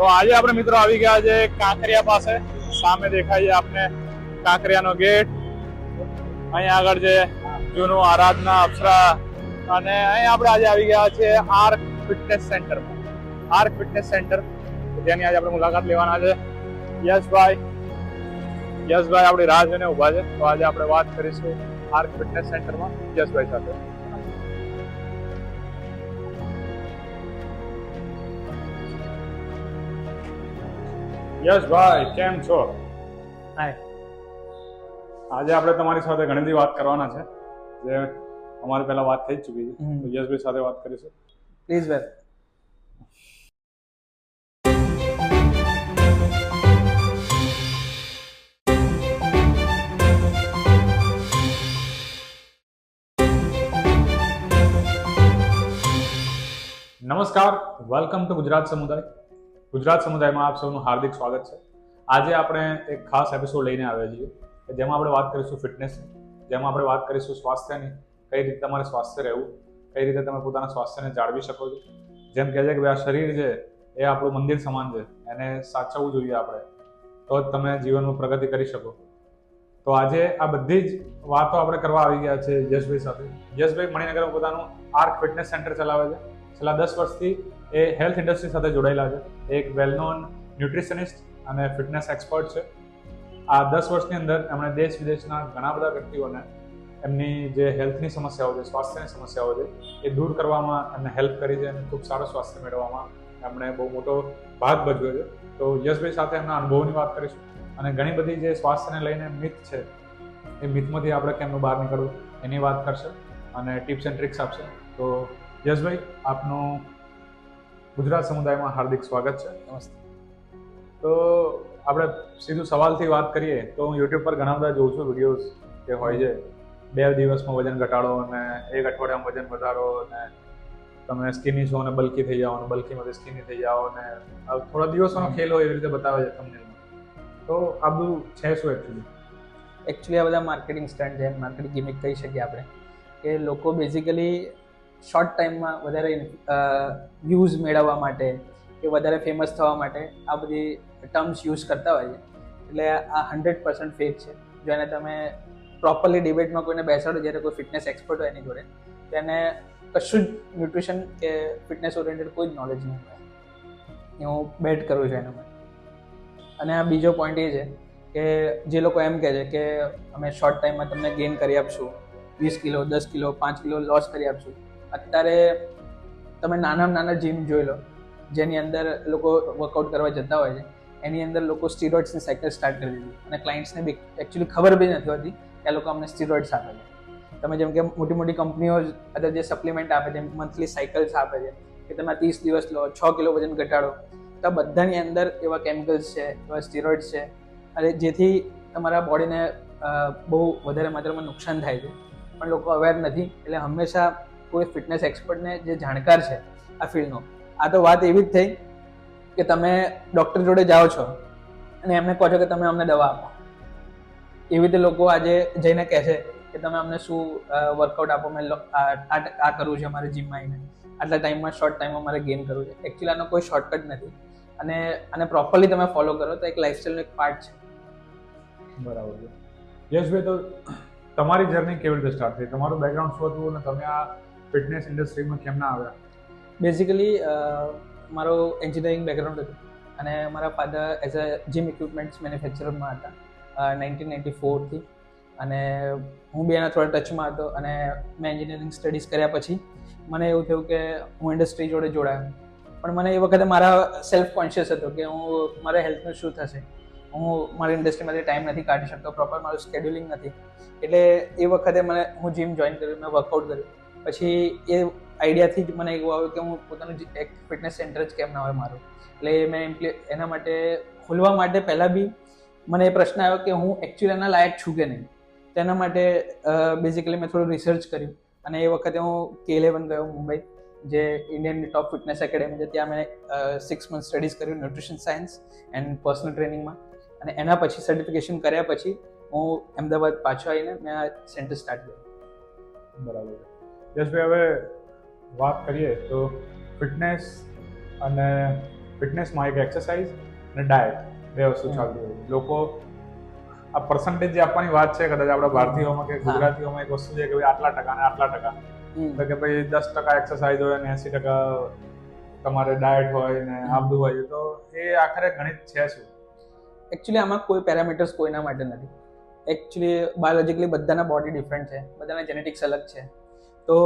તો આજે આપણે મિત્રો આવી ગયા છે કાંકરિયા પાસે. સામે દેખાય છે આપને કાંકરિયાનો ગેટ. અહીંયા આગળ છે જૂનું આરાધના અપ્સરા. અને અહીં આપણે આજે આવી ગયા છે Arc fitness centre Arc fitness centre. જેની આજે આપણે મુલાકાત લેવાના છે. યશભાઈ. યશભાઈ આપણી રાહ જોઈને ઊભા છે. તો આજે આપણે વાત કરીશું આર્ક ફિટનેસ સેન્ટરમાં યશભાઈ સાથે. યશભાઈ કેમ છો? હાય આજે આપણે તમારી સાથે ઘણી બધી વાત કરવાના છે જે અમારે પહેલા વાત થઈ જ ચૂકી છે. તો યશભાઈ સાથે વાત કરીશું. પ્લીઝ વેલ નમસ્કાર. વેલકમ ટુ ગુજરાત સમુદાય. ગુજરાત સમુદાયમાં આપ સૌનું હાર્દિક સ્વાગત છે. આજે આપણે એક ખાસ એપિસોડ લઈને આવ્યા છીએ જેમાં આપણે વાત કરીશું ફિટનેસની જેમાં આપણે વાત કરીશું સ્વાસ્થ્યની, કઈ રીતે તમારે સ્વાસ્થ્ય રહેવું, કઈ રીતે તમે પોતાના સ્વાસ્થ્યને જાળવી શકો છો. જેમ કહે છે કે આ શરીર છે એ આપણું મંદિર સમાન છે, એને સાચવવું જોઈએ આપણે. તો જ તમે જીવનમાં પ્રગતિ કરી શકો. તો આજે આ બધી જ વાતો આપણે કરવા આવી ગયા છે યશભાઈ સાથે. યશભાઈ મણિનગરમાં પોતાનું આર્ક ફિટનેસ સેન્ટર ચલાવે છે. છેલ્લા દસ વર્ષથી એ હેલ્થ ઇન્ડસ્ટ્રી સાથે જોડાયેલા છે. એક વેલ નોન ન્યુટ્રિશનિસ્ટ અને ફિટનેસ એક્સપર્ટ છે. આ દસ વર્ષની અંદર એમણે દેશ વિદેશના ઘણા બધા વ્યક્તિઓને એમની જે હેલ્થની સમસ્યાઓ છે, સ્વાસ્થ્યની સમસ્યાઓ છે, એ દૂર કરવામાં એમને હેલ્પ કરી છે અને ખૂબ સારું સ્વાસ્થ્ય મેળવવામાં એમણે બહુ મોટો ભાગ ભજવ્યો છે. તો યશભાઈ સાથે એમના અનુભવની વાત કરીશું. અને ઘણી બધી જે સ્વાસ્થ્યને લઈને મિથ છે, એ મિથમાંથી આપણે કેમનું બહાર નીકળવું એની વાત કરશે. અને ટિપ્સ એન્ડ ટ્રિક્સ આપશે. તો યશભાઈ, આપનું ગુજરાત સમુદાયમાં હાર્દિક સ્વાગત છે. નમસ્તે. તો આપણે સીધું સવાલથી વાત કરીએ તો હું યુટ્યુબ પર ઘણા બધા જોઉં છું વિડીયોઝ કે હોય છે. બે દિવસમાં વજન ઘટાડો અને એક અઠવાડિયામાં વજન વધારો અને તમે સ્કિની છો અને બલ્કી થઈ જાઓ અને બલ્કીમાંથી સ્કિની થઈ જાઓ અને થોડા દિવસોનો ખેલ હોય એવી રીતે બતાવે છે તમને તો આ બધું છે શું એકચ્યુઅલી એકચ્યુઅલી આ બધા માર્કેટિંગ સ્ટન્ટ છે માર્કેટિંગ ગિમિક કહી શકીએ આપણે. કે લોકો બેઝિકલી શોર્ટ ટાઈમમાં વધારે વ્યૂઝ મેળવવા માટે કે વધારે ફેમસ થવા માટે આ બધી ટર્મ્સ યુઝ કરતા હોય છે. એટલે આ હંડ્રેડ પર્સન્ટ ફેક છે. જો એને તમે પ્રોપરલી ડિબેટમાં કોઈને બેસાડો, જ્યારે કોઈ ફિટનેસ એક્સપર્ટ હોય એની જોડે તેને કશું જ ન્યુટ્રિશન કે ફિટનેસ ઓરિએન્ટેડ કોઈ જ નોલેજ નહીં હોય. એ હું બેટ કરું છું એના માટે. અને આ બીજો પોઈન્ટ એ છે કે જે લોકો એમ કહે છે કે અમે શોર્ટ ટાઈમમાં તમને ગેઇન કરી આપશું. વીસ કિલો, દસ કિલો, પાંચ કિલો લોસ કરી આપશું. અત્યારે તમે નાનામાં નાના જીમ જોઈ લો, જેની અંદર લોકો વર્કઆઉટ કરવા જતા હોય છે, એની અંદર લોકો સ્ટીરોઇડ્સની સાયકલ સ્ટાર્ટ કરી દીધી. અને ક્લાયન્ટ્સને બી એકચ્યુઅલી ખબર બી નથી હોતી કે આ લોકો અમને સ્ટીરોઇડ્સ આપે છે. તમે જેમ કે મોટી મોટી કંપનીઓ અત્યારે જે સપ્લિમેન્ટ આપે છે મંથલી સાયકલ્સ આપે છે, કે તમે ત્રીસ દિવસ લો, છ કિલો વજન ઘટાડો, તો બધાની અંદર એવા કેમિકલ્સ છે, એવા સ્ટીરોઇડ્સ છે. અને જેથી તમારા બોડીને બહુ વધારે માત્રામાં નુકસાન થાય છે. પણ લોકો અવેર નથી, એટલે હંમેશા કોઈ ફિટનેસ એક્સપર્ટને જે જાણકાર છે આ ફિલ્ડનો આ તો વાત એવી જ થઈ કે તમે ડૉક્ટર જોડે જાઓ છો અને એમને કહો છો કે તમે અમને દવા આપો. એવી રીતે લોકો આજે જઈને કહે છે કે તમે અમને શું વર્કઆઉટ આપો? મેં આ કરવું છે અમારે જીમમાં આવીને. આટલા ટાઈમમાં શોર્ટ ટાઈમમાં મારે ગેઇન કરવું છે. એકચ્યુઅલી આનો કોઈ શોર્ટકટ નથી. અને આને પ્રોપરલી તમે ફોલો કરો તો એક લાઈફસ્ટાઈલનો એક પાર્ટ છે. બરાબર છે. યશભાઈ, તો તમારી જર્ની કેવી રીતે સ્ટાર્ટ થઈ? તમારું બેકગ્રાઉન્ડ શું હતું અને તમે આ ફિટનેસ ઇન્ડસ્ટ્રીમાં કેમ ના આવ્યા? બેઝિકલી મારો એન્જિનિયરિંગ બેકગ્રાઉન્ડ હતું અને મારા father as a gym equipments મેન્યુફેક્ચરમાં હતા નાઇન્ટીન નાઇન્ટી ફોરથી અને હું બી એના થોડા ટચમાં હતો અને મેં એન્જિનિયરિંગ સ્ટડીઝ કર્યા પછી મને એવું થયું કે હું ઇન્ડસ્ટ્રી જોડે જોડાયો. પણ મને એ વખતે મારા સેલ્ફ કોન્શિયસ હતો કે હું, મારા હેલ્થનું શું થશે? હું મારી ઇન્ડસ્ટ્રીમાંથી ટાઈમ નથી કાઢી શકતો પ્રોપર મારું સ્કેડ્યુલિંગ નથી. એટલે એ વખતે મને હું જીમ જોઈન કર્યું, મેં વર્કઆઉટ કર્યું. પછી એ આઈડિયાથી જ મને એવું આવ્યું કે હું પોતાનું એક ફિટનેસ સેન્ટર જ કેમ ના હોય મારું. એટલે મેં એના માટે ખોલવા માટે પહેલાં બી મને એ પ્રશ્ન આવ્યો કે હું એકચ્યુઅલી એના લાયક છું કે નહીં? તેના માટે બેઝિકલી મેં થોડું રિસર્ચ કર્યું. અને એ વખતે હું કે ઇલેવન ગયો મુંબઈ, જે ઇન્ડિયન ટોપ ફિટનેસ એકેડેમી છે. ત્યાં મેં સિક્સ મંથ સ્ટડીઝ કર્યું ન્યુટ્રિશન સાયન્સ એન્ડ પર્સનલ ટ્રેનિંગમાં અને એના પછી સર્ટિફિકેશન કર્યા પછી હું અમદાવાદ પાછો આવીને મેં આ સેન્ટર સ્ટાર્ટ કર્યું. બરાબર. યશભાઈ હવે વાત કરીએ તો ફિટનેસ અને ફિટનેસમાં એક એક્સરસાઇઝ અને ડાયટ બે વસ્તુ ચાલતી હોય. લોકો આ પર્સન્ટેજ જે આપવાની વાત છે કદાચ આપણા ભારતીયોમાં કે ગુજરાતીઓમાં એક વસ્તુ છે કે ભાઈ આટલા ટકા ને આટલા ટકા. તો કે ભાઈ દસ ટકા એક્સરસાઇઝ હોય અને એસી ટકા તમારે ડાયટ હોય ને આ બધું હોય તો એ આખરે ગણિત છે શું? એકચ્યુઅલી આમાં કોઈ પેરામીટર્સ કોઈના માટે નથી. એકચ્યુઅલી બાયોલોજિકલી બધાના બોડી ડિફરન્ટ છે. બધાના જેનેટિક્સ અલગ છે. તો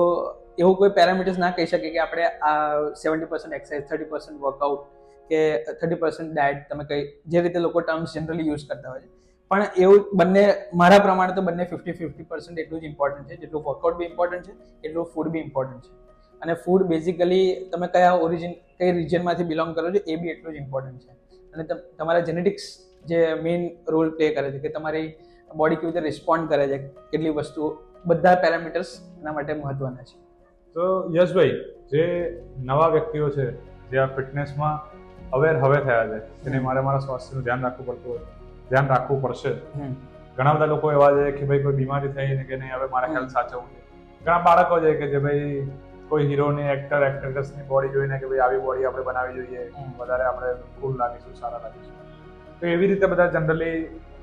એવું કોઈ પેરામીટર્સ ના કહી શકે કે આપણે આ seventy percent exercise thirty percent workout કે થર્ટી પર્સન્ટ ડાયટ તમે કઈ, જે રીતે લોકો ટર્મ્સ જનરલી યુઝ કરતા હોય છે. પણ એવું બંને, મારા પ્રમાણે તો બંને ફિફ્ટી ફિફ્ટી પર્સન્ટ એટલું જ ઇમ્પોર્ટન્ટ છે. જેટલું વર્કઆઉટ બી ઇમ્પોર્ટન્ટ છે, એટલું ફૂડ બી ઇમ્પોર્ટન્ટ છે. અને ફૂડ બેઝિકલી તમે કયા ઓરિજિન કઈ રિજનમાંથી બિલોંગ કરો છો, એ બી એટલું જ ઇમ્પોર્ટન્ટ છે. અને તમારા જેનેટિક્સ જે મેઇન રોલ પ્લે કરે છે કે તમારી બોડી કેવી રીતે રિસ્પોન્ડ કરે છે, કેટલી વસ્તુઓ બધા પેરામીટર્સ એના માટે મહત્વના છે. તો યશભાઈ જે નવા વ્યક્તિઓ છે જે આ ફિટનેસમાં અવેર હવે થયા છે એને મારે મારા સ્વાસ્થ્યનું ધ્યાન રાખવું પડતું હોય ધ્યાન રાખવું પડશે. ઘણા બધા લોકો એવા છે કે ભાઈ કોઈ બીમારી થઈ ને કે નહીં હવે મારે. હેલ્થ સાચવવું છે. ઘણા બાળકો છે કે જે ભાઈ કોઈ હીરોની એક્ટર એક્ટ્રેસની બોડી જોઈને કે ભાઈ આવી બોડી આપણે બનાવી જોઈએ વધારે આપણે કુલ લાગીશું સારા લાગીશું. તો એવી રીતે બધા જનરલી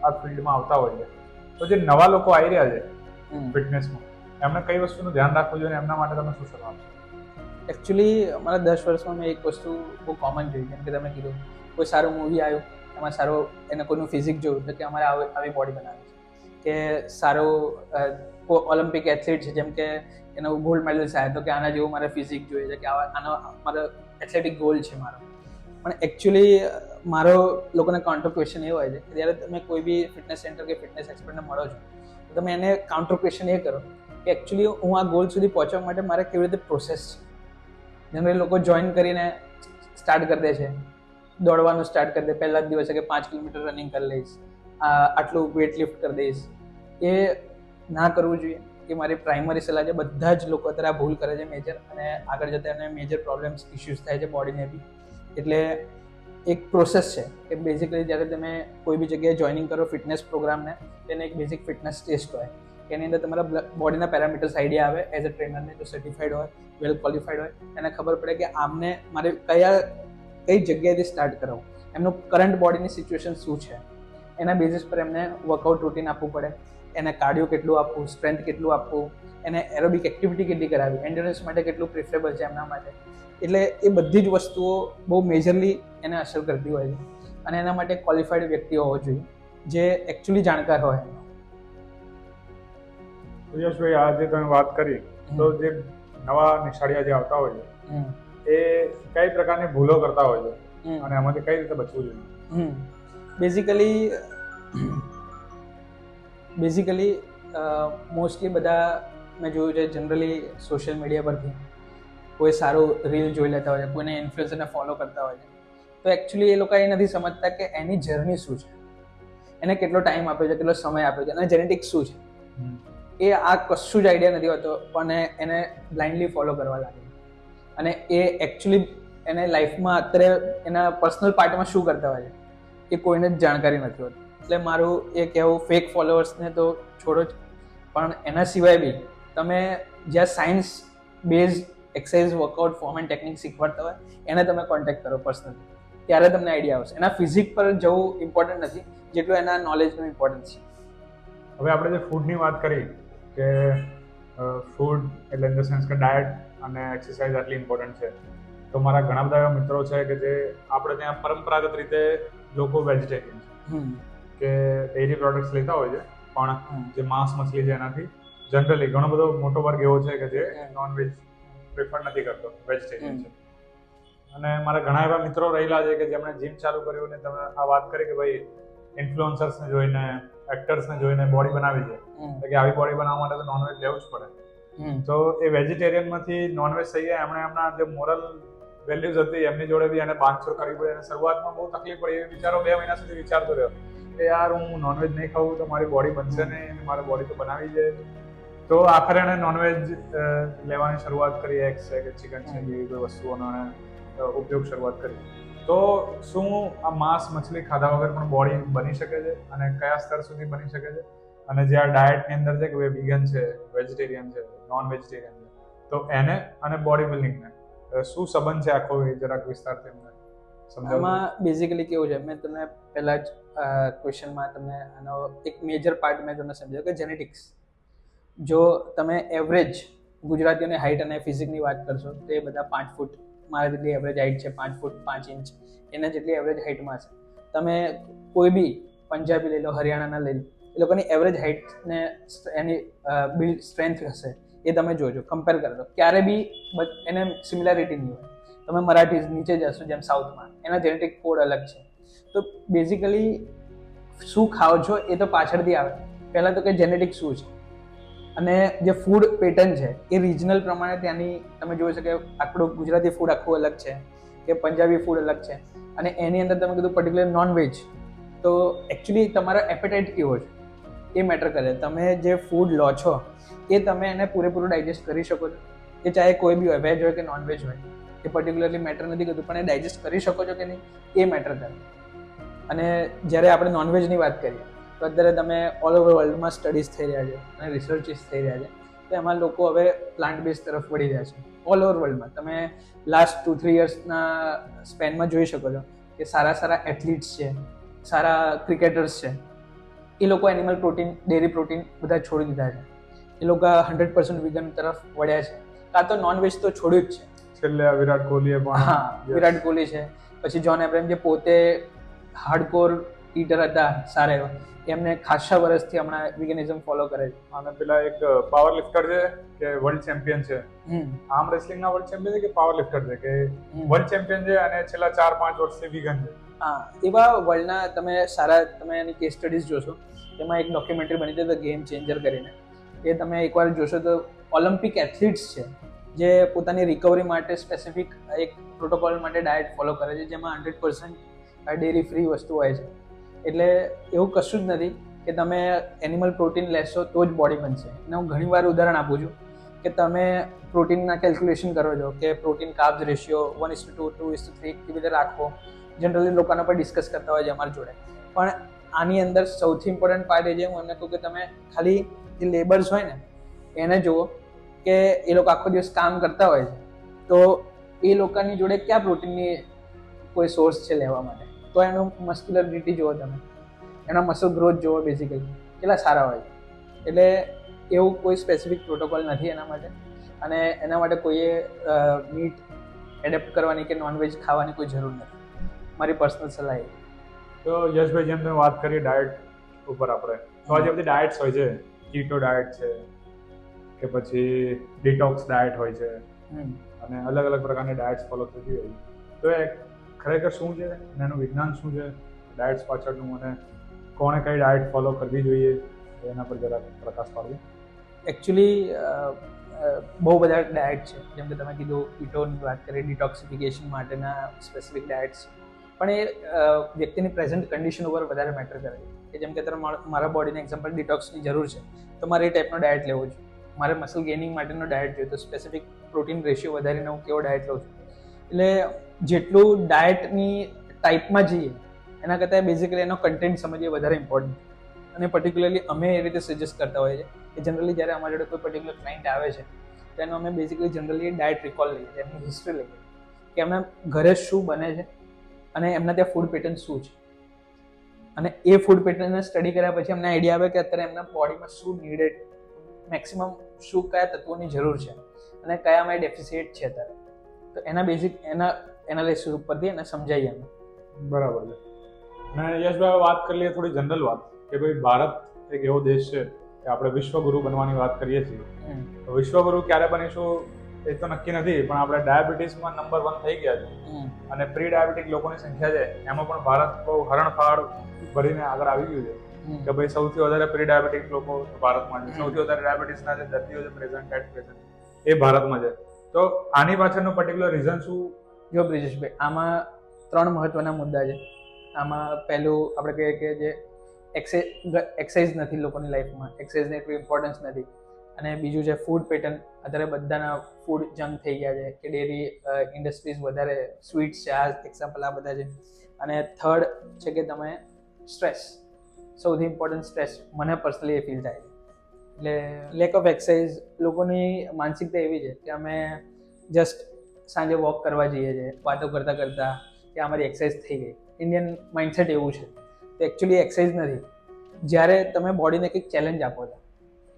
આ ફિલ્ડમાં આવતા હોય છે. તો જે નવા લોકો આવી રહ્યા છે ફિટનેસમાં એમને કઈ વસ્તુનું ધ્યાન રાખવું જોઈએ એમના માટે તમે શું સલાહ આપશો? એકચ્યુઅલી અમારા દસ વર્ષમાં મેં એક વસ્તુ બહુ કોમન જોઈ જેમ કે તમે કીધું કોઈ સારું મૂવી આવ્યું એમાં સારો એને કોઈનું ફિઝિક જોયું તો કે અમારે આવી બોડી બનાવી છે. કે સારો ઓલિમ્પિક એથ્લેટ છે જેમ કે એનો ગોલ્ડ મેડલ આવ્યા તો કે આના જેવું મારે ફિઝિક જોઈએ છે કે આવા આનો મારો એથ્લેટિક ગોલ છે મારો. પણ એકચ્યુઅલી મારો લોકોને કાઉન્ટર ક્વેશ્ચન એ હોય છે કે જ્યારે તમે કોઈ બી ફિટનેસ સેન્ટર કે ફિટનેસ એક્સપર્ટને મળો છો તમે એને કાઉન્ટર ક્વેશ્ચન એ કરો કે એકચ્યુઅલી હું આ ગોલ સુધી પહોંચવા માટે મારે કેવી રીતે પ્રોસેસ છે? જનરલી લોકો જોઈન કરીને સ્ટાર્ટ કરી દે છે. દોડવાનું સ્ટાર્ટ કરી દે. પહેલા જ દિવસે કે પાંચ કિલોમીટર રનિંગ કરી લઈશ. આટલું વેટ લિફ્ટ કરી દઈશ. એ ના કરવું જોઈએ કે મારી પ્રાઇમરી સલાહ છે બધા જ લોકો અત્યારે આ ભૂલ કરે છે મેજર અને આગળ જતા એને મેજર પ્રોબ્લેમ્સ ઇસ્યુઝ થાય છે બોડીને બી. એટલે એક પ્રોસેસ છે કે બેઝિકલી જ્યારે તમે કોઈ બી જગ્યાએ જોઈનિંગ કરો ફિટનેસ પ્રોગ્રામને તેને એક બેઝિક ફિટનેસ ટેસ્ટ હોય. એની અંદર તમારા બોડીના પેરામીટર્સ આઈડિયા આવે એઝ અ ટ્રેનરને જો સર્ટિફાઈડ હોય વેલ ક્વોલિફાઈડ હોય, એને ખબર પડે કે આમને મારે કયા, કઈ જગ્યાએથી સ્ટાર્ટ કરાવવું એમનું કરંટ બોડીની સિચ્યુએશન શું છે? એના બેઝિસ પર એમને વર્કઆઉટ રૂટીન આપવું પડે. એને કાર્ડિયો કેટલું આપવું સ્ટ્રેન્થ કેટલું આપવું એને એરોબિક એક્ટિવિટી કેટલી કરાવી? એન્ડ્યોરન્સ માટે કેટલું પ્રિફરેબલ છે એમના માટે? એટલે એ બધી જ વસ્તુઓ બહુ મેજરલી એને અસર કરતી હોય છે. અને એના માટે ક્વોલિફાઈડ વ્યક્તિ હોવો જોઈએ જે એકચ્યુઅલી જાણકાર હોય. યશભાઈ આ જે તમે વાત કરી તો જે નવા નિશાળિયા જે આવતા હોય છે એ કઈ પ્રકારની ભૂલો કરતા હોય છે? અને એમાંથી કઈ રીતે બચવું જોઈએ? બેઝિકલી બેઝિકલી મોસ્ટલી બધા મેં જોયું છે જનરલી સોશિયલ મીડિયા પરથી કોઈ સારું રીલ જોઈ લેતા હોય છે, કોઈને ઇન્ફ્લુએન્સરને ફોલો કરતા હોય છે. તો એકચ્યુઅલી એ લોકો એ નથી સમજતા કે એની જર્ની શું છે. એને કેટલો ટાઈમ આપ્યો છે, કેટલો સમય આપ્યો છે, અને જેનેટિક્સ શું છે. એ આ કશું જ આઈડિયા નથી હોતો, પણ એને બ્લાઇન્ડલી ફોલો કરવા લાગે અને એ એકચ્યુઅલી એને લાઈફમાં અત્યારે એના પર્સનલ પાર્ટમાં શું કરતા હોય છે, એ કોઈને જ જાણકારી નથી હોતી. એટલે મારું એ કહેવું ફેક ફોલોઅર્સને તો છોડો જ, પણ એના સિવાય બી તમે જ્યાં science base exercise workout form and technique શીખવાડતા હોય એને તમે કોન્ટેક્ટ કરો પર્સનલી ત્યારે તમને આઈડિયા આવશે. એના ફિઝિક પર જવું ઇમ્પોર્ટન્ટ નથી જેટલું એના નોલેજનું ઇમ્પોર્ટન્સ છે. હવે આપણે જે ફૂડની વાત કરી કે ફૂડ એટલે ઇન ધ સેન્સ કે ડાયટ અને એક્સરસાઇઝ આટલી ઇમ્પોર્ટન્ટ છે. તો મારા ઘણા બધા એવા મિત્રો છે કે જે આપણે ત્યાં પરંપરાગત રીતે લોકો વેજીટેરિયન છે. કે ડેરી પ્રોડક્ટ્સ લેતા હોય છે પણ જે માંસ મછલી છે એનાથી જનરલી ઘણો બધો મોટો વર્ગ એવો છે કે જે. નોનવેજ પ્રિફર નથી કરતો વેજીટેરિયન છે. અને મારા ઘણા એવા મિત્રો રહેલા છે કે જેમણે જીમ ચાલુ કર્યું ને તમે આ વાત કરી કે ભાઈ ઇન્ફ્લુઅન્સર્સને જોઈને એક્ટર્સને જોઈને બોડી બનાવી છે એટલે કે આવી બોડી બનાવવા માટે તો નોનવેજ લેવું જ પડે. તો એ વેજીટેરિયનમાંથી નોનવેજ થઈ ગયા. એમણે એમના જે મોરલ વેલ્યુઝ હતી એમની જોડે બી એને બાંધછોડ કરવી પડી. અને શરૂઆતમાં બહુ તકલીફ પડી. એ વિચારો બે મહિના સુધી વિચારતો રહ્યો કે યાર હું નોનવેજ નહીં ખાઉં તો મારી બોડી બનશે નહીં મારે બોડી તો બનાવી છે તો આખરે એણે નોનવેજ લેવાની શરૂઆત કરી એક્સ છે કે ચિકન છે, એવી કોઈ વસ્તુઓનો એણે ઉપયોગ શરૂઆત કરી. તો શું આ માંસ મછલી ખાધા વગર પણ બોડી બની શકે છે? અને કયા સ્તર સુધી બની શકે છે? અને જે આ ડાયટની અંદર છે કે વિગન છે વેજીટેરિયન છે નોન વેજીટેરિયન છે, તો એને અને બોડી બિલ્ડિંગને શું સંબંધ છે આખો જરાક વિસ્તારથી અમને આમાં બેઝિકલી કેવું છે, મેં તમને પહેલા જ ક્વેશ્ચનમાં તમને આનો એક મેજર પાર્ટ મેં તમને સમજાવ્યો કે જેનેટિક્સ જો તમે એવરેજ ગુજરાતીઓની હાઇટ અને ફિઝિકની વાત કરશો, તો એ બધા પાંચ ફૂટ મારા જેટલી એવરેજ હાઇટ છે, પાંચ ફૂટ પાંચ ઇંચ એના જેટલી એવરેજ હાઇટમાં છે. તમે કોઈ બી પંજાબી લઈ લો, હરિયાણાના લઈ લો, એ લોકોની એવરેજ હાઇટને એની બિલ્ડ સ્ટ્રેન્થ હશે, એ તમે જોજો કમ્પેર કરો ક્યારે બી એને સિમિલારિટી નહીં હોય. તમે મરાઠી નીચે જશો, જેમ સાઉથમાં એના જેનેટિક કોડ અલગ છે. તો બેઝિકલી શું ખાઓ છો એ તો પાછળથી આવે. પહેલાં તો કે જેનેટિક શું છે? અને જે ફૂડ પેટર્ન છે, એ રિજનલ પ્રમાણે ત્યાંની તમે જોઈ શકો આપણું ગુજરાતી ફૂડ આખું અલગ છે, કે પંજાબી ફૂડ અલગ છે. અને એની અંદર તમે કીધું પર્ટિક્યુલર નોનવેજ તો એકચ્યુઅલી તમારો એપેટાઇટ કેવો છે? એ મેટર કરે. તમે જે ફૂડ લો છો, એ તમે એને પૂરેપૂરું ડાયજેસ્ટ કરી શકો છો. એ ચાહે કોઈ બી હોય વેજ હોય કે નોનવેજ હોય, એ પર્ટિક્યુલરલી મેટર નથી કરતું પણ એ ડાયજેસ્ટ કરી શકો છો કે નહીં, એ મેટર કરે. અને જ્યારે આપણે નોનવેજની વાત કરીએ તો અત્યારે તમે ઓલ ઓવર વર્લ્ડમાં સ્ટડીઝ થઈ રહ્યા છે અને રિસર્ચિસ થઈ રહ્યા છે. તો એમાં લોકો હવે પ્લાન્ટ બેઝ તરફ વળી રહ્યા છે. ઓલ ઓવર વર્લ્ડમાં તમે લાસ્ટ ટુ થ્રી યર્સના સ્પેનમાં જોઈ શકો છો કે સારા સારા એથ્લીટ્સ છે સારા ક્રિકેટર્સ છે. એ લોકો એનિમલ પ્રોટીન ડેરી પ્રોટીન બધા છોડી દીધા છે. એ લોકો હંડ્રેડ પર્સન્ટ વિગન તરફ વળ્યા છે. કાં તો નોનવેજ તો છોડ્યું જ છે. છેલ્લે વિરાટ કોહલીએ પણ હા વિરાટ કોહલી છે. પછી જોન એબ્રાહિમ જે પોતે હાર્ડકોર ઈટર હતા સારા એવા. એમને ખાસા વર્ષથી હમણાં વિગેનિઝમ ફોલો કરે છે. અને પેલા એક પાવર લિફ્ટર છે કે વર્લ્ડ ચેમ્પિયન છે. આર્મ રેસલિંગ ના વર્લ્ડ ચેમ્પિયન છે કે પાવર લિફ્ટર છે? કે. વર્લ્ડ ચેમ્પિયન છે અને છેલ્લા ચાર પાંચ વર્ષથી વિગન છે. હા એવા વર્લ્ડના તમે સારા તમે એની કેસ સ્ટડીઝ જોશો. તેમાં એક ડોક્યુમેન્ટરી બની છે ગેમ ચેન્જર કરીને. એ તમે એકવાર જોશો તો ઓલિમ્પિક એથ્લીટ્સ છે જે પોતાની રિકવરી માટે સ્પેસિફિક એક પ્રોટોકોલ માટે ડાયટ ફોલો કરે છે જેમાં હંડ્રેડ પર્સન્ટ ડેરી ફ્રી વસ્તુ હોય છે. એટલે એવું કશું જ નથી કે તમે એનિમલ પ્રોટીન લેશો તો જ બોડી બનશે. અને હું ઘણીવાર ઉદાહરણ આપું છું કે તમે પ્રોટીનના કેલ્ક્યુલેશન કરો છો કે protein carbs ratio one is two two is two three કેવી રીતે રાખવો? જનરલી લોકોના પર ડિસ્કસ કરતા હોય છે અમારી જોડે. પણ આની અંદર સૌથી ઇમ્પોર્ટન્ટ પાર્ટ છે, હું એમને કહું કે તમે ખાલી જે લેબર્સ હોય ને, એને જુઓ કે એ લોકો આખો દિવસ કામ કરતા હોય છે. તો એ લોકોની જોડે ક્યાં પ્રોટીનની કોઈ સોર્સ છે લેવા માટે? તો એનું મસ્ક્યુલરિટી જુઓ તમે. એનો મસલ ગ્રોથ જુઓ બેઝિકલી કેટલા સારા હોય એટલે એવું કોઈ સ્પેસિફિક પ્રોટોકોલ નથી એના માટે. અને એના માટે કોઈએ મીટ એડેપ્ટ કરવાની કે નોનવેજ ખાવાની કોઈ જરૂર નથી. મારી પર્સનલ સલાહ એ. તો યશભાઈ જેમ તમે વાત કરીએ ડાયટ ઉપર આપણે તો આ જે બધી ડાયટ્સ હોય છે. કીટો ડાયટ છે કે પછી ડિટોક્સ ડાયટ હોય છે. અને અલગ અલગ પ્રકારની ડાયટ્સ ફોલો થતી હોય તો ખરેખર શું છે અને એનું વિજ્ઞાન શું છે? ડાયટ્સ પાછળનું અને કોણે કઈ ડાયટ ફોલો કરવી જોઈએ, એના પર જરા પ્રકાશ પાડવો એકચ્યુઅલી બહુ બધા ડાયટ છે. જેમ કે તમે કીધું કીટોની વાત કરીએ ડિટોક્સિફિકેશન માટેના સ્પેસિફિક ડાયટ્સ. પણ એ વ્યક્તિની પ્રેઝન્ટ કન્ડિશન ઉપર વધારે મેટર કરે છે. કે જેમ કે અત્યારે મારા બોડીને એક્ઝામ્પલ ડિટોક્સની જરૂર છે, તો મારે એ ટાઈપનો ડાયટ લેવો જોઈએ મારે મસલ ગેઇનિંગ માટેનો ડાયટ જોઈએ, તો સ્પેસિફિક પ્રોટીન રેશિયો વધારીને હું કેવો ડાયટ લઉં છું? એટલે જેટલું ડાયટની ટાઈપમાં જઈએ, એના કરતાં બેઝિકલી એનો કન્ટેન્ટ સમજીએ વધારે ઇમ્પોર્ટન્ટ અને પર્ટિક્યુલરલી અમે એ રીતે સજેસ્ટ કરતા હોઈએ છીએ કે જનરલી જ્યારે અમારી જોડે કોઈ પર્ટિક્યુલર ક્લાઇન્ટ આવે છે, તો એનું અમે બેઝિકલી જનરલી ડાયટ રિકોલ લઈએ છીએ, એમની હિસ્ટ્રી લઈએ કે એમના ઘરે શું બને છે અને એમના ત્યાં ફૂડ પેટર્ન શું છે. અને એ ફૂડ પેટર્નને સ્ટડી કર્યા પછી અમને આઈડિયા આવે કે અત્યારે એમના બોડીમાં શું નીડેડ મેક્સિમમ શું કયા તત્વોની જરૂર છે અને કયામાં ડેફિસિટ છે અત્યારે. તો એના બેઝિક એના એનાલિસિસ ઉપરથી એને સમજાવીએ અમે બરાબર છે. અને યશભાઈ વાત કરી લઈએ થોડી જનરલ વાત કે ભાઈ ભારત એક એવો દેશ છે કે આપણે વિશ્વગુરુ બનવાની વાત કરીએ છીએ. વિશ્વગુરુ ક્યારે બનીશું એ તો નક્કી નથી પણ આપણે ડાયાબિટીસમાં નંબર વન થઈ ગયા છે. અને પ્રી ડાયાબિટીક લોકોની સંખ્યા છે એમાં પણ ભારત બહુ હરણફાળ ભરીને આગળ આવી ગયું છે. કે ભાઈ સૌથી વધારે પ્રી ડાયાબિટીક લોકો ભારતમાં છે. સૌથી વધારે ડાયાબિટીસના જે દર્દીઓ છે પ્રેઝન્ટ એટ પ્રેઝન્ટ એ ભારતમાં છે. તો આની પાછળનું પર્ટિક્યુલર રીઝન શું? જો બ્રિજેશભાઈ, આમાં ત્રણ મહત્વના મુદ્દા છે. આમાં પહેલું આપણે કહીએ કે જે એક્સરસાઇઝ નથી લોકોની લાઈફમાં એક્સરસાઇઝને એટલું ઇમ્પોર્ટન્સ નથી. અને બીજું છે ફૂડ પેટર્ન અત્યારે બધાના ફૂડ જંક થઈ ગયા છે, કે ડેરી ઇન્ડસ્ટ્રીઝ વધારે સ્વીટ્સ છે, આ એક્ઝામ્પલ આ બધા છે. અને થર્ડ છે કે તમે સ્ટ્રેસ સૌથી ઇમ્પોર્ટન્ટ સ્ટ્રેસ મને પર્સનલી એ ફીલ થાય છે. એટલે લેક ઓફ એક્સરસાઇઝ લોકોની માનસિકતા એવી છે કે અમે જસ્ટ સાંજે વોક કરવા જઈએ છીએ, વાતો કરતાં કરતાં કે અમારી એક્સરસાઇઝ થઈ ગઈ. ઇન્ડિયન માઇન્ડસેટ એવું છે તો એકચ્યુઅલી એક્સરસાઇઝ નથી. જ્યારે તમે બોડીને કંઈક ચેલેન્જ આપો છો,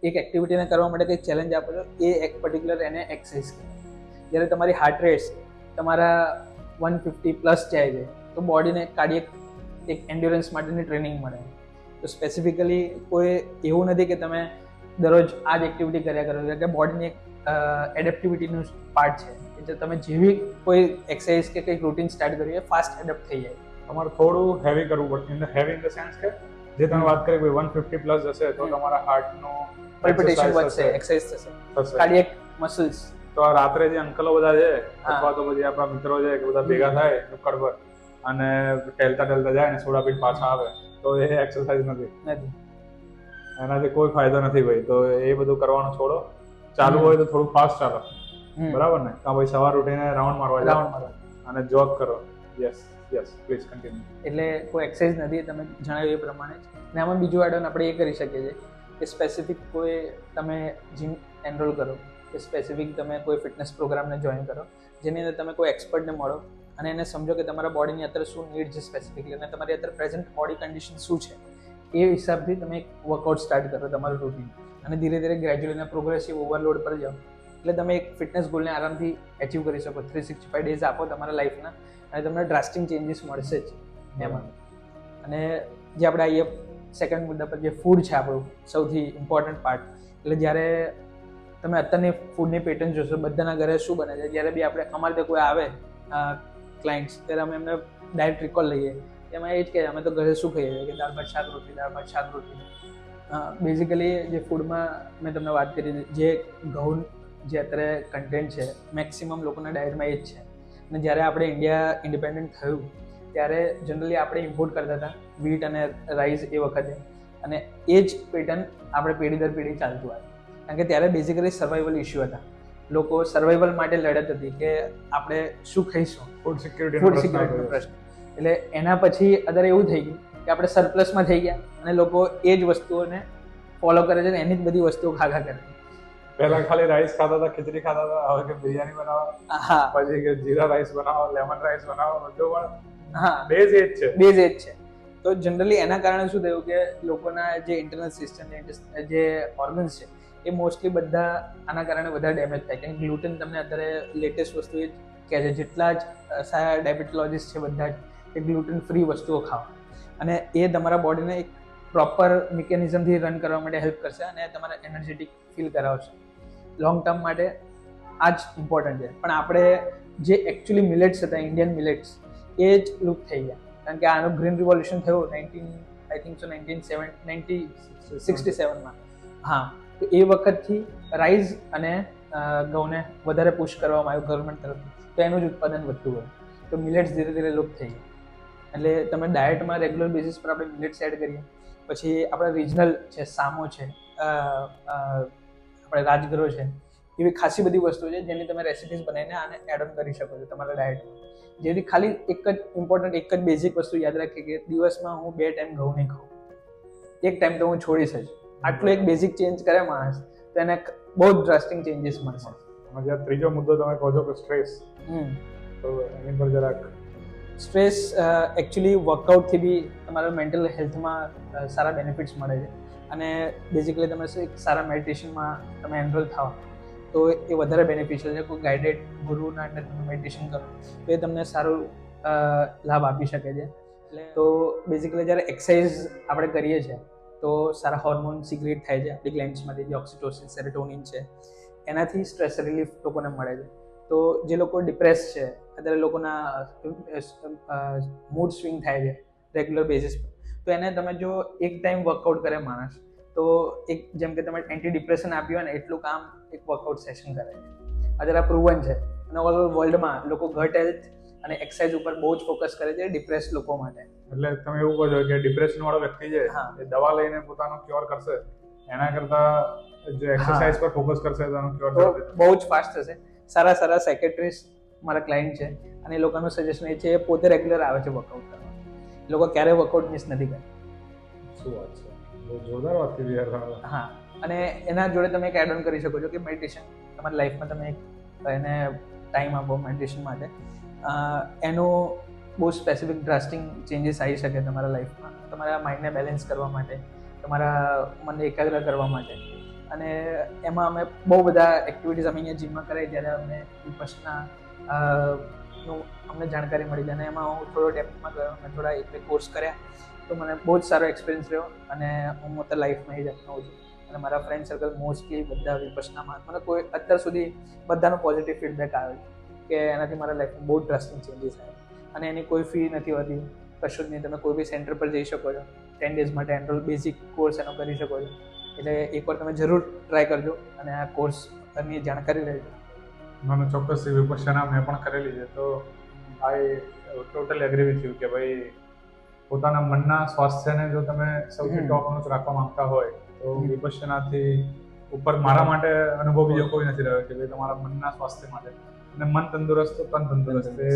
એક એક્ટિવિટીને કરવા માટે કંઈક ચેલેન્જ આપો છો, એ એક પર્ટિક્યુલર એને એક્સરસાઇઝ કહેવાય. જ્યારે તમારી હાર્ટ રેટ્સ તમારા વન ફિફ્ટી પ્લસ જાય છે, તો બોડીને કાર્ડિયક એક એન્ડ્યોરન્સ માટેની ટ્રેનિંગ મળે. તો સ્પેસિફિકલી કોઈ એવું નથી કે તમે દરરોજ આ જ એક્ટિવિટી કર્યા કરો. કે બોડીની એક એડેપ્ટિવિટીનું પાર્ટ છે. કે તમે જેવી કોઈ એક્સરસાઇઝ કે કંઈક રૂટીન સ્ટાર્ટ કરીએ ફાસ્ટ એડપ્ટ થઈ જાય. તમારે થોડું હેવી કરવું પડશે. In heavy in the sense કે જે તમે વાત કરી વન ફિફ્ટી પ્લસ જશે તો તમારા હાર્ટનો પલ્પિટેશન વધશે એક્સરસાઇઝ થશે. કાર્ડિયક મસલ્સ તો આ રાત્રે જે અંકલો બધા છે અથવા તો પછી આપણા મિત્રો છે કે બધા ભેગા થાય નુક્કડ પર અને ટેલતા ટેલતા જાય ને સોડા પીટ પાછા આવે તો એ એક્સરસાઇઝ નથી. નથી. એનાથી કોઈ ફાયદો નથી ભાઈ. તો એ બધું કરવાનું છોડો. ચાલુ હોય તો થોડું ફાસ્ટ ચાલો. બરાબર ને? કાં ભાઈ સવાર ઉઠીને રાઉન્ડ મારવા રાઉન્ડ મારો. અને જોગ કરો. યસ યસ પ્લીઝ કન્ટિન્યુ એટલે કોઈ એક્સરસાઇઝ નથી તમે જણાવ્યું એ પ્રમાણે જ. ને આમાં બીજું એડ ઓન આપણે એ કરી શકીએ છીએ કે સ્પેસિફિક કોઈ તમે જીમ એનરોલ કરો કે સ્પેસિફિક તમે કોઈ ફિટનેસ પ્રોગ્રામને જોઈન કરો જેની અંદર તમે કોઈ એક્સપર્ટને મળો. અને એને સમજો કે તમારા બોડીની અત્યારે શું નીડ છે સ્પેસિફિકલી અને તમારી અત્યારે પ્રેઝન્ટ બોડી કન્ડિશન શું છે. એ હિસાબથી તમે એક વર્કઆઉટ સ્ટાર્ટ કરો તમારું રૂટીન અને ધીરે ધીરે ગ્રેજ્યુઅલી અને પ્રોગ્રેસિવ ઓવરલોડ પર જાઓ. એટલે તમે એક ફિટનેસ ગોલને આરામથી એચીવ કરી શકો. થ્રી સિક્સટી ફાઈવ ડેઝ આપો તમારા લાઈફના અને તમને ડ્રાસ્ટિંગ ચેન્જીસ મળશે જ એમાં. અને જે આપણે આઈએ સેકન્ડ મુદ્દા પર જે ફૂડ છે આપણું, સૌથી ઇમ્પોર્ટન્ટ પાર્ટ એટલે જ્યારે તમે અત્યારની ફૂડની પેટર્ન જોશો, બધાના ઘરે શું બને છે? જ્યારે બી આપણે અમારે ત્યાં કોઈ આવે ક્લાયન્ટ્સ ત્યારે અમે એમને ડાયટ રિકોલ લઈએ. એમાં એ જ કે અમે તો ઘરે શું ખાઈએ છીએ? કે દાળ ભાત શાક રોટલી દાળ ભાત શાક રોટલી. બેઝિકલી જે ફૂડમાં મેં તમને વાત કરી જે ઘઉં જે અત્યારે કન્ટેન્ટ છે મેક્સિમમ લોકોના ડાયટમાં એ જ છે. અને જ્યારે આપણે ઇન્ડિયા ઇન્ડિપેન્ડન્ટ થયું ત્યારે જનરલી આપણે ઇમ્પોર્ટ કરતા હતા વીટ અને રાઈસ એ વખતે. અને એ જ પેટર્ન આપણે પેઢી દર પેઢી ચાલતું આવ્યું કારણ કે ત્યારે બેઝિકલી સર્વાઈવલ ઇસ્યુ હતા. લોકો સર્વાઈવલ માટે લડત હતી કે આપણે શું ખાઈશું? ફૂડ સિક્યુરિટી ફૂડ સિક્યુરિટીનો પ્રશ્ન. એટલે એના પછી અત્યારે એવું થઈ ગયું કે આપણે સરપ્લસમાં થઈ ગયા અને લોકો એ જ વસ્તુઓને ફોલો કરે છે ને એની જ બધી વસ્તુઓ ખાખા કરે પહેલા ખાલી રાઈસ ખાતા હતા ખીચડી ખાતા હતા હવે કે બિરયાની બનાવો હા. પછી કે જીરા રાઈસ બનાવો લેમન રાઈસ બનાવો બધું પણ હા. બેઝ એ જ છે. બેઝ એ જ છે. તો જનરલી એના કારણે શું થયું કે લોકોના જે ઇન્ટરનલ સિસ્ટમ જે ઓર્ગન્સ છે એ મોસ્ટલી બધા આના કારણે વધારે ડેમેજ થાય. કેમ ગ્લુટન તમને અત્યારે લેટેસ્ટ વસ્તુ એ જ કહે છે. જેટલા જ ડાયાબિટોલોજીસ્ટ છે બધા જ. કે ગ્લુટેન ફ્રી વસ્તુઓ ખાઓ અને એ તમારા બોડીને એક પ્રોપર મિકેનિઝમથી રન કરવા માટે હેલ્પ કરશે અને તમારે એનર્જેટિક ફીલ કરાવશે. લોંગ ટર્મ માટે આ જ ઇમ્પોર્ટન્ટ છે. પણ આપણે જે એકચ્યુઅલી મિલેટ્સ હતા ઇન્ડિયન મિલેટ્સ એ જ લુક થઈ ગયા. કારણ કે આનું ગ્રીન રિવોલ્યુશન થયું nineteen I think so nineteen seven ninety sixty સેવનમાં હા, તો એ વખતથી રાઈઝ અને ઘઉંને વધારે પુશ કરવામાં આવ્યું ગવર્મેન્ટ તરફથી. તો એનું જ ઉત્પાદન વધતું ગયું. તો મિલેટ્સ ધીરે ધીરે લુપ્ત થઈ ગયા. એટલે તમે ડાયટમાં રેગ્યુલર બેસિસ પર આપણે મિલેટ્સ એડ કરીએ. પછી આપણા રિજનલ છે સામો છે આપણે રાજગરો છે એવી ખાસી બધી વસ્તુઓ છે જેની તમે રેસિપીઝ બનાવીને આને એડ ઓન કરી શકો છો તમારા ડાયટમાં જેથી ખાલી એક જ ઇમ્પોર્ટન્ટ એક જ બેઝિક વસ્તુ યાદ રાખીએ કે દિવસમાં હું બે ટાઈમ ઘઉં નહીં ખાઉં. એક ટાઈમ તો હું છોડીશ જ. આટલું એક બેઝિક ચેન્જ કરે માણસ તો એને બહુ જ ડ્રાસ્ટિંગ ચેન્જીસ મળશે. ત્રીજો મુદ્દો તમે કહો છો કે સ્ટ્રેસ તો એની પર જરાક સ્ટ્રેસ એકચ્યુઅલી વર્કઆઉટથી બી તમારા મેન્ટલ હેલ્થમાં સારા બેનિફિટ્સ મળે છે. અને બેઝિકલી તમે એક સારા મેડિટેશનમાં તમે એનરોલ થાઓ તો એ વધારે બેનિફિશિયલ છે. કોઈ ગાઈડેડ ગુરુના અંડર તમે મેડિટેશન કરો તો એ તમને સારું લાભ આપી શકે છે. એટલે તો બેઝિકલી જ્યારે એક્સરસાઇઝ આપણે કરીએ છીએ તો સારા હોર્મોન સિક્રેટ થાય છે આપણી ગ્લેન્ડ્સમાંથી જે ઓક્સિટોસિન સેરેટોનિન છે. એનાથી સ્ટ્રેસ રિલીફ લોકોને મળે છે. તો જે લોકો ડિપ્રેસ છે અત્યારે લોકોના મૂડ સ્વિંગ થાય છે રેગ્યુલર બેસિસ પર. તો એને તમે જો એક ટાઈમ વર્કઆઉટ કરે માણસ તો એક જેમ કે તમે એન્ટી ડિપ્રેશન આપ્યું હોય ને એટલું કામ એક વર્કઆઉટ સેશન કરે છે. અત્યારે આ પ્રુવન છે. અને ઓલ ઓવર વર્લ્ડમાં લોકો ઘટ હેલ્થ અને એક્સરસાઇઝ ઉપર બહુ જ ફોકસ કરે છે ડિપ્રેસ લોકો માટે. એટલે તમે એવું કહો છો કે ડિપ્રેશન વાળો વ્યક્તિ છે. એ દવા લઈને પોતાનો ક્યોર કરશે એના કરતા જો એક્સરસાઇઝ પર ફોકસ કરશે તો ક્યોર બહુ જ ફાસ્ટ થશે. સારા સારા સેક્રેટરીઝ મારા ક્લાયન્ટ છે અને એ લોકોનું સજેશન એ છે એ પોતે રેગ્યુલર આવે છે વર્કઆઉટ કરવા. એ લોકો ક્યારેય વર્કઆઉટ મિસ નથી કરતા શું વાત છે? જોરદાર વાત કરી યાર હા અને એના જોડે તમે એક એડ ઓન કરી શકો છો કે મેડિટેશન તમારી લાઈફમાં તમે એક એને ટાઈમ આપો મેડિટેશન માટે. એનો બહુ સ્પેસિફિક ડ્રાસ્ટિંગ ચેન્જીસ આવી શકે તમારા લાઈફમાં તમારા માઇન્ડને બેલેન્સ કરવા માટે તમારા મનને એકાગ્ર કરવા માટે. અને એમાં અમે બહુ બધા એક્ટિવિટીઝ અમે અહીંયા જીમમાં કરાવી ત્યારે અમે વિપસના નું અમને જાણકારી મળી અને એમાં હું થોડો ડેપ્થમાં ગયો, મેં થોડા એક બે કોર્સ કર્યા. તો મને બહુ જ સારો એક્સપિરિયન્સ રહ્યો અને હું મોટા લાઈફમાં એ જ અપનાવું છું. અને મારા ફ્રેન્ડ સર્કલ મોસ્ટલી બધા વિપસનામાં મને કોઈ અત્યાર સુધી બધાનો પોઝિટિવ ફીડબેક આવે કે એનાથી મારા લાઈફમાં બહુ ડ્રાસ્ટિંગ ચેન્જીસ આવે અને એની કોઈ ફી નથી હોતી. કશું જ નહીં. તમે કોઈ બી સેન્ટર પર જઈ શકો છો. ટેન ડેઝ માટે એનરોલ બેઝિક કોર્સ એનો કરી શકો છો. એટલે એકવાર તમે જરૂર ટ્રાય કરજો અને આ કોર્સની જાણકારી લેજો. મને ચોક્કસથી વિપક્ષના મેં પણ કરેલી છે. તો I totally agree with you કે ભાઈ પોતાના મનના સ્વાસ્થ્યને જો તમે સૌથી ટોપનું જ રાખવા માંગતા હોય તો વિપક્ષનાથી ઉપર મારા માટે અનુભવ બીજો કોઈ નથી રહ્યો કે ભાઈ તમારા મનના સ્વાસ્થ્ય માટે. અને મન તંદુરસ્ત તો તન તંદુરસ્ત. એ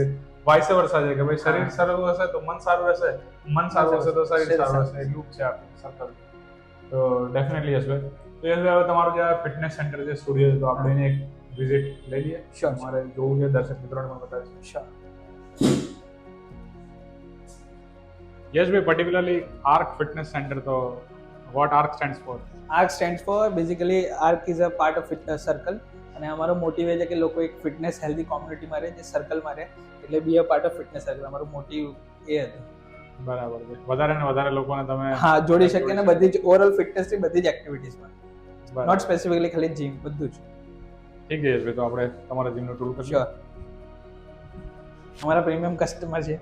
વાઇસ વર્ષા છે કે ભાઈ શરીર સારું હશે તો મન સારું રહેશે? મન સારું હશે તો શરીર સારું રહેશે. એટલું છે આપણું સર્કલ તો ડેફિનેટલી યશભાઈ તો યશભાઈ હવે તમારું જે ફિટનેસ સેન્ટર જે સૂર્ય તો આપણે એક વિઝિટ લઈ લઈએ. શ્યોર મારે જોવું છે દર્શક મિત્રોને પણ બતાવીશું. શ્યોર યશભાઈ પર્ટિક્યુલરલી આર્ક ફિટનેસ સેન્ટર તો what Arc stands for Arc stand for basically Arc is a part of fitness circle અને અમારો મોટિવ એ છે કે લોકો એક ફિટનેસ હેલ્ધી કોમ્યુનિટીમાં રહે જે સર્કલમાં રહે એટલે be a part of fitness circle અમારો મોટિવ એ હતો. બરાબર છે. વધારે ને વધારે લોકોને તમે હા જોડી શકીએ ને બધી જ ઓવરઓલ ફિટનેસની બધી જ એક્ટિવિટીઝમાં. નોટ સ્પેસિફિકલી ખાલી જીમ બધું જ. ઠીક છે યશભાઈ તો આપણે તમારા જીમનું ટૂર કરીએ શ્યોર અમારા પ્રીમિયમ કસ્ટમર છે.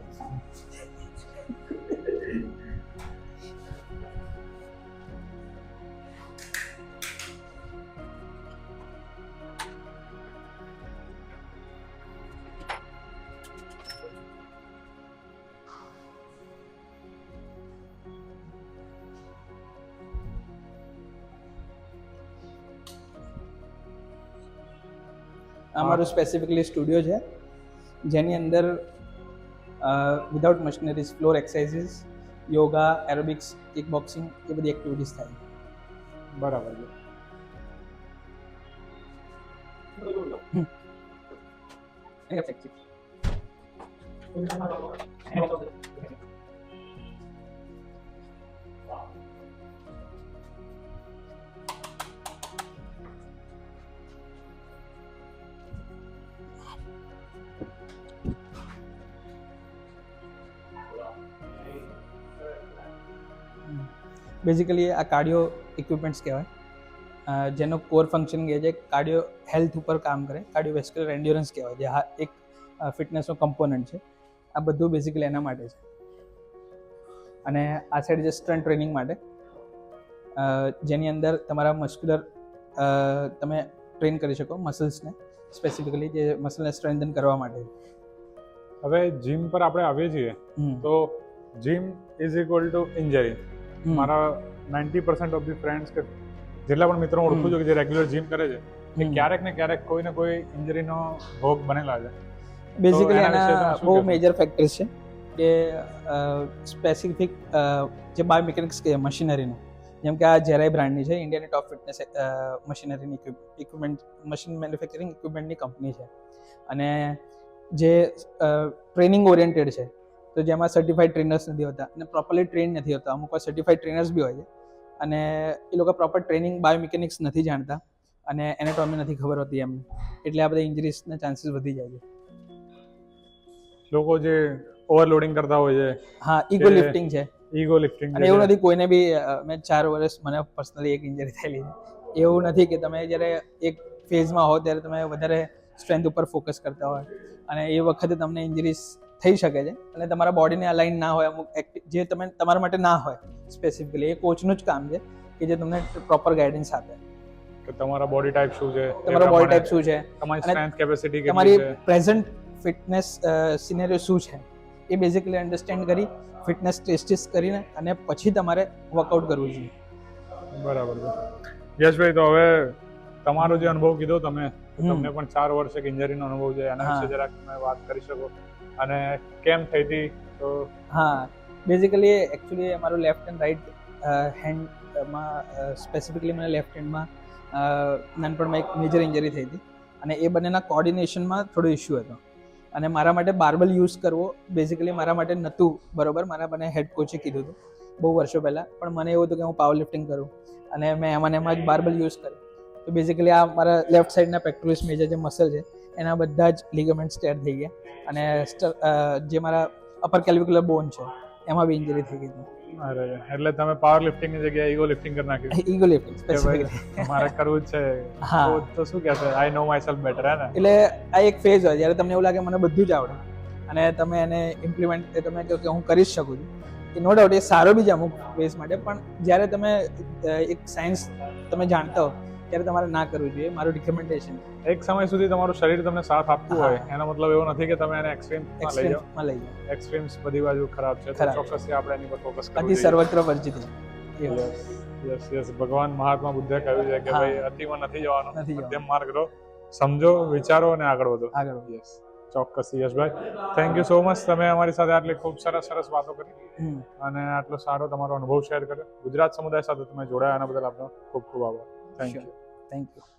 અમારું સ્પેસિફિકલી સ્ટુડિયો છે જેની અંદર without machineries floor exercises yoga aerobics kick boxing એ બધી એક્ટિવિટીઝ થાય બરાબર છે બેઝિકલી આ કાર્ડિયો ઇક્વિપમેન્ટ્સ કહેવાય. જેનો કોર ફંક્શન કહે છે કાર્ડિયો હેલ્થ ઉપર કામ કરે કાર્ડિયોવેસ્ક્યુલર એન્ડ્યોરન્સ કહેવાય જે હા એક ફિટનેસનો કમ્પોનન્ટ છે. આ બધું બેઝિકલી એના માટે છે. અને આ સાઈડ છે સ્ટ્રેન્થ ટ્રેનિંગ માટે જેની અંદર તમારા મસ્ક્યુલર તમે ટ્રેન કરી શકો મસલ્સને સ્પેસિફિકલી જે મસલને સ્ટ્રેન્થન કરવા માટે. હવે જીમ પર આપણે આવીએ છીએ તો gym is equal to injury. મારા ninety percent of the friends કે જેટલા પણ મિત્રો ઓળખું છું કે જે રેગ્યુલર જીમ કરે છે એ ક્યારેક ને ક્યારેક કોઈ ને કોઈ ઇન્જરીનો ભોગ બનેલા છે. બેઝિકલી એના બહુ મેજર ફેક્ટર્સ છે કે સ્પેસિફિક જે બાયોમિકેનિક્સ કે મશીનરીનું જેમ કે આ જેરાઈ બ્રાન્ડની છે ઇન્ડિયાની ટોપ ફિટનેસ મશીનરીની ઇક્વિપમેન્ટ મશીન મેન્યુફેક્ચરિંગ ઇક્વિપમેન્ટની કંપની છે. અને જે ટ્રેનિંગ ઓરિએન્ટેડ છે તો જેમાં સર્ટિફાઈડ ટ્રેનર્સ નથી હોતા અને પ્રોપરલી ટ્રેન નથી હોતા. અમુક વાર સર્ટિફાઈડ ટ્રેનર્સ બી હોય છે. અને એ લોકો પ્રોપર ટ્રેનિંગ બાયોમિકેનિક્સ નથી જાણતા અને એનેટોમી નથી ખબર હોતી એમ એટલે આ બધા ઇન્જરીસના ચાન્સીસ વધી જાય છે. લોકો જે ઓવરલોડિંગ કરતા હોય છે. હા ઈગો લિફ્ટિંગ છે. ઈગો લિફ્ટિંગ અને એવું નથી કોઈને બી મેં ચાર વર્ષ મને પર્સનલી એક ઇન્જરી થયેલી છે. એવું નથી કે તમે જ્યારે એક ફેઝમાં હો ત્યારે તમે વધારે સ્ટ્રેન્થ ઉપર ફોકસ કરતા હોય. અને એ વખતે તમને ઇન્જરીઝ થઈ શકે છે અને તમારા બોડીને અલાઇન ના હોય અમુક જે તમે તમારા માટે ના હોય સ્પેસિફિકલી એ કોચનું જ કામ છે કે જે તમને પ્રોપર ગાઈડન્સ આપે. કે તમારા બોડી ટાઈપ શું છે? તમારો બોડી ટાઈપ શું છે? તમારી સ્ટ્રેન્થ કેપેસિટી તમારી પ્રેઝન્ટ ફિટનેસ સિનેરિયો શું છે? એ બેઝિકલી અન્ડરસ્ટેન્ડ કરી ફિટનેસ ટેસ્ટિસ કરીને અને પછી તમારે વર્કઆઉટ કરવું જોઈએ. બરાબર યશભાઈ તો હવે તમારો જે અનુભવ કીધો તમે. તમને પણ ચાર વર્ષ એક ઇન્જરીનો અનુભવ છે. એના વિશે જરાક તમે વાત કરી શકો. અને કેમ થઈ હતી? તો હા બેઝિકલી એકચ્યુઅલી અમારું લેફ્ટ એન્ડ રાઈટ હેન્ડમાં સ્પેસિફિકલી મને લેફ્ટ હેન્ડમાં નાનપણમાં એક મેજર ઇન્જરી થઈ હતી. અને એ બંનેના કોર્ડિનેશનમાં થોડો ઇશ્યુ હતો. અને મારા માટે બાર્બલ યુઝ કરવો બેઝિકલી મારા માટે નહોતું, બરોબર? મારા મને હેડ કોચે કીધું હતું, બહુ વર્ષો પહેલાં. પણ મને એવું હતું કે હું પાવર લિફ્ટિંગ કરું. અને મેં એમાં એમાં જ બાર્બલ યુઝ કર્યું. તો બેઝિકલી આ મારા લેફ્ટ સાઈડના પેક્ટોરિસ મેજર જે મસલ છે એના બધા જ લિગામેન્ટ ટેર થઈ ગયા. અને જે મારા અપર કેલ્વિક્યુલર બોન છે એમાં બી ઇન્જરી થઈ ગઈ હતી. એટલે તમે પાવર લિફ્ટિંગની જગ્યાએ ઈગો લિફ્ટિંગ કરી નાખ્યું. ઈગો લિફ્ટિંગ સ્પેસિફિકલી મારે કરવું છે. હા. તો- તો શું કહેશે I know myself better હે ને? એટલે આ એક ફેઝ હોય જ્યારે તમને એવું લાગે મને બધું જ આવડે. અને તમે એને ઇમ્પ્લિમેન્ટ તમે કહો કે હું કરી શકું છું. એ નો ડાઉટ એ સારો બી છે અમુક ફેઝ માટે પણ જ્યારે તમે એક સાયન્સ તમે જાણતા હો ત્યારે તમારે ના કરવું જોઈએ મારું રિકમેન્ડેશન એક સમય સુધી તમારું શરીર તમને સાથ આપતું હોય એનો મતલબ એવો નથી કે તમે એને એક્સ્ટ્રીમમાં લઈ જાઓ. લઈ જાઓ. એક્સ્ટ્રીમ્સ બધી બાજુ ખરાબ છે તો ખરાબ. આપણે એની પર ફોકસ કરવું અતિ સર્વત્ર વર્જિત છે યસ યસ યસ ભગવાન મહાત્મા બુદ્ધે કહ્યું છે કે ભાઈ અતિમાં નથી જવાનું. મધ્યમ માર્ગ લો સમજો વિચારો અને આગળ વધો. આગળ. યસ ચોક્કસ Yashbhai. Thank you so much તમે અમારી સાથે આટલી ખૂબ સરસ સરસ વાતો કરી. અને આટલો સારો તમારો અનુભવ શેર કર્યો. ગુજરાત સમુદાય સાથે તમે જોડાયા એના બદલ આપનો ખૂબ ખૂબ આભાર. Thank you thank you